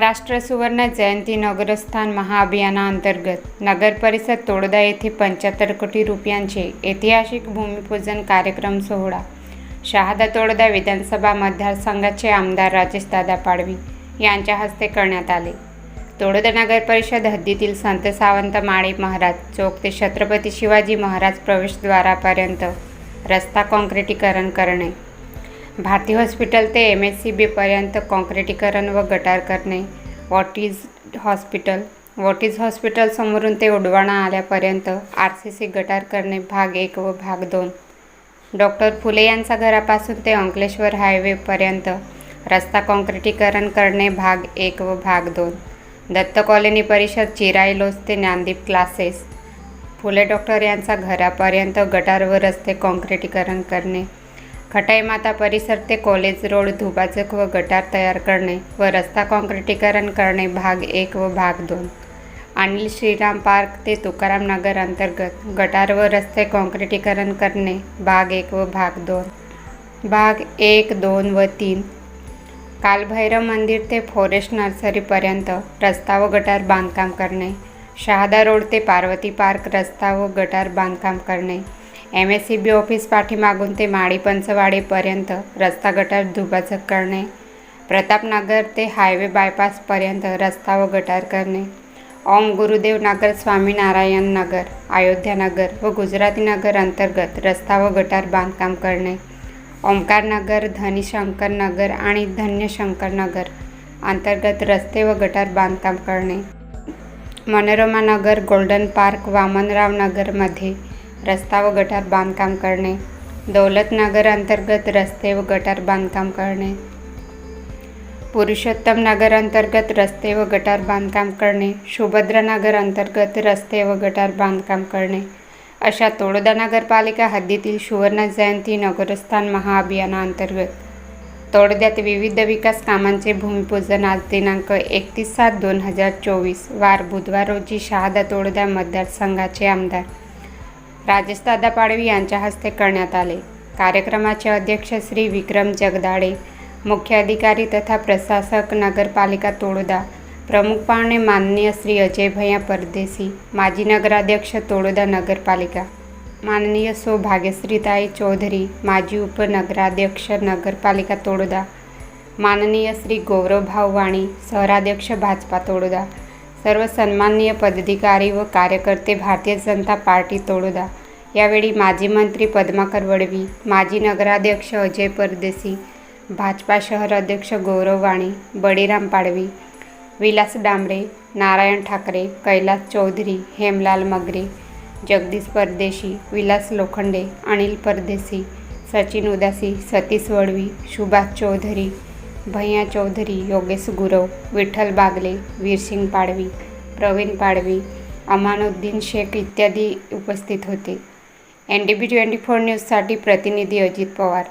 महाराष्ट्र सुवर्ण जयंती नगरस्थान महाअभियानाअंतर्गत नगर परिषद तोडदा येथे पंच्याहत्तर कोटी रुपयांचे ऐतिहासिक भूमिपूजन कार्यक्रम सोहळा. शहादा तोडदा विधानसभा मतदारसंघाचे आमदार राजेशदादा पाडवी यांच्या हस्ते करण्यात आले. तोडदा नगर परिषद हद्दीतील संत सावंत माळी महाराज चौक ते छत्रपती शिवाजी महाराज प्रवेशद्वारापर्यंत रस्ता काँक्रिटीकरण करणे. भारती हॉस्पिटल ते एम एस सी बीपर्यंत काँक्रिटीकरण व गटार करणे what is hospital. What is hospital समोरून ते उडवाणा आल्यापर्यंत आर सी सी गटार करणे भाग एक व भाग दोन. डॉक्टर फुले यांचा घरापासून ते अंकलेश्वर हायवेपर्यंत रस्ता काँक्रिटीकरण करणे भाग एक व भाग दोन. दत्त कॉलनी परिषद चिराईलोस ते ज्ञानदीप क्लासेस. फुले डॉक्टर यांचा घरापर्यंत गटार व रस्ते काँक्रिटीकरण करणे. खटाई माता परिसर ते कॉलेज रोड धुपाचक व गटार तयार करणे व रस्ता काँक्रिटीकरण करणे भाग एक व भाग दोन. अनिल श्रीराम पार्क ते तुकाराम नगर अंतर्गत गटार व रस्ते काँक्रिटीकरण करणे भाग एक व भाग दोन. भाग एक दोन व तीन. कालभैरव मंदिर ते फॉरेस्ट नर्सरीपर्यंत रस्ता व गटार बांधकाम करणे. शहादा रोड ते पार्वती पार्क रस्ता व गटार बांधकाम करणे. M S C B office पाठीमागून ते माळी पंचवाडीपर्यंत रस्ता गटार दुभाजक करणे प्रतापनगर ते हायवे बायपासपर्यंत रस्ता व गटार करणे ओम गुरुदेव नगर स्वामीनारायण नगर अयोध्या नगर व गुजराती नगर अंतर्गत रस्ता व गटार बांधकाम करणे ओंकार नगर धनीशंकर नगर आणि धन्यशंकर नगर अंतर्गत रस्ते व गटार बांधकाम करणे. मनोरमा नगर गोल्डन पार्क वामनराव नगरमध्ये रस्ता व गटार बांधकाम करणे. दौलतनगर अंतर्गत रस्ते व गटार बांधकाम करणे. पुरुषोत्तम नगर अंतर्गत रस्ते व गटार बांधकाम करणे. सुभद्रा नगर अंतर्गत रस्ते व गटार बांधकाम करणे. अशा तोडदा नगरपालिका हद्दीतील सुवर्ण जयंती नगरस्थान महाअभियानाअंतर्गत तोडद्यात विविध विकास कामांचे भूमिपूजन आज दिनांक एकतीस सात दोन हजार चोवीस. वार बुधवार रोजी शहादा तोडद्या मतदारसंघाचे आमदार राजेशदादा पाडवी यांच्या हस्ते करण्यात आले. कार्यक्रमाचे अध्यक्ष श्री विक्रम जगदाळे मुख्य अधिकारी तथा प्रशासक नगरपालिका तोडदा प्रमुख पाहुणे माननीय श्री अजय भैया परदेसी माजी नगराध्यक्ष तोडदा नगरपालिका माननीय सो भाग्यश्रीताई चौधरी माजी उपनगराध्यक्ष नगरपालिका तोडदा माननीय श्री गौरव भाऊ वाणी शहराध्यक्ष भाजपा तोडदा सर्व सन्माननीय पदाधिकारी व कार्यकर्ते भारतीय जनता पार्टी तोडोदा यावेळी माजी मंत्री पद्माकर वडवी माजी नगराध्यक्ष अजय परदेसी भाजपा शहर अध्यक्ष गौरव वाणी बळीराम पाडवी विलास डांबरे नारायण ठाकरे कैलास चौधरी हेमलाल मगरे जगदीश परदेशी विलास लोखंडे अनिल परदेसी सचिन उदासी सतीश वडवी सुभाष चौधरी भैया चौधरी योगेश गुरव विठ्ठल बागले वीरसिंग पाडवी प्रवीण पाडवी अमानुद्दीन शेख इत्यादी उपस्थित होते. N D B twenty four न्यूजसाठी प्रतिनिधी अजित पवार.